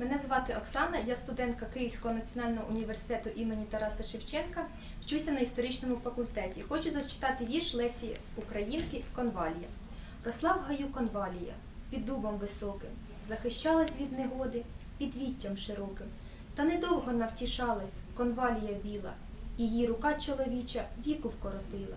Мене звати Оксана, я студентка Київського національного університету імені Тараса Шевченка, вчуся на історичному факультеті. Хочу зачитати вірш Лесі Українки Конвалія. Росла в гаю конвалія, під дубом високим, захищалась від негоди, під віттям широким. Та недовго навтішалась конвалія біла, її рука чоловіча віку вкоротила.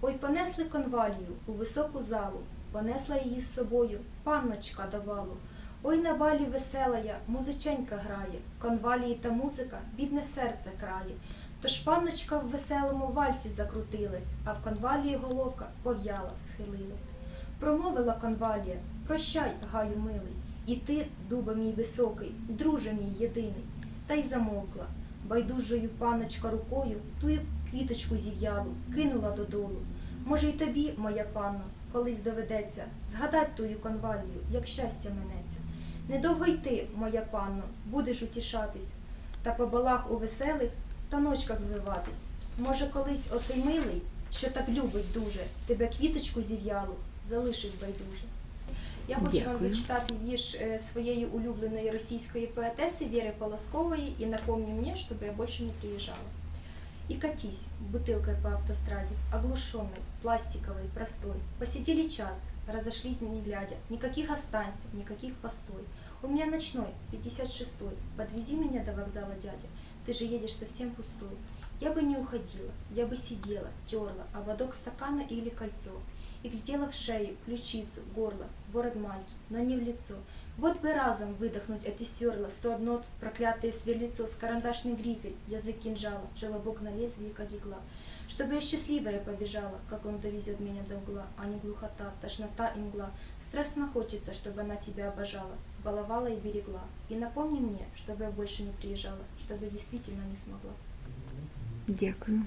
Ой, понесли конвалію у високу залу, понесла її з собою панночка до валу. Ой, на балі весела я, музиченька грає, конвалії та музика бідне серце крає. Тож панночка в веселому вальсі закрутилась, а в конвалії головка пов'яла, схилилась. Промовила конвалія, прощай, гаю милий, і ти, дуба мій високий, друже мій єдиний, та й замовкла. Байдужою панночка рукою тую квіточку зів'ялу кинула додолу. Може, й тобі, моя панно, колись доведеться згадать тую конвалію, як щастя минеться. Недовго йти, моя панно, будеш утішатись, та по балах у веселих та ночках звиватись. Може, колись оцей милий, що так любить дуже, тебе квіточку зів'ялу, залишить байдуже. Я хочу вам зачитати вірш е, своєї улюбленої російської поетеси Віри Полоскової і напомню мені, щоб я більше не приїжджала. И катись бутылкой по автостраде, оглушенной, пластиковой, простой. Посидели час, разошлись не глядя. Никаких останься, никаких постой. У меня ночной, 56-й. Подвези меня до вокзала, дядя. Ты же едешь совсем пустой. Я бы не уходила, я бы сидела, терла ободок стакана или кольцо. И глядела в шею, ключицу, горло, ворот майки, но не в лицо. Вот бы разом выдохнуть эти сверла, сто одно проклятое сверлицо с карандашный грифель, язык кинжала, желобок на лезвие, как игла. Чтобы я счастливая побежала, как он довезет меня до угла, а не глухота, тошнота и мгла. Страстно хочется, чтобы она тебя обожала, баловала и берегла. И напомни мне, чтобы я больше не приезжала, чтобы действительно не смогла. Дякую.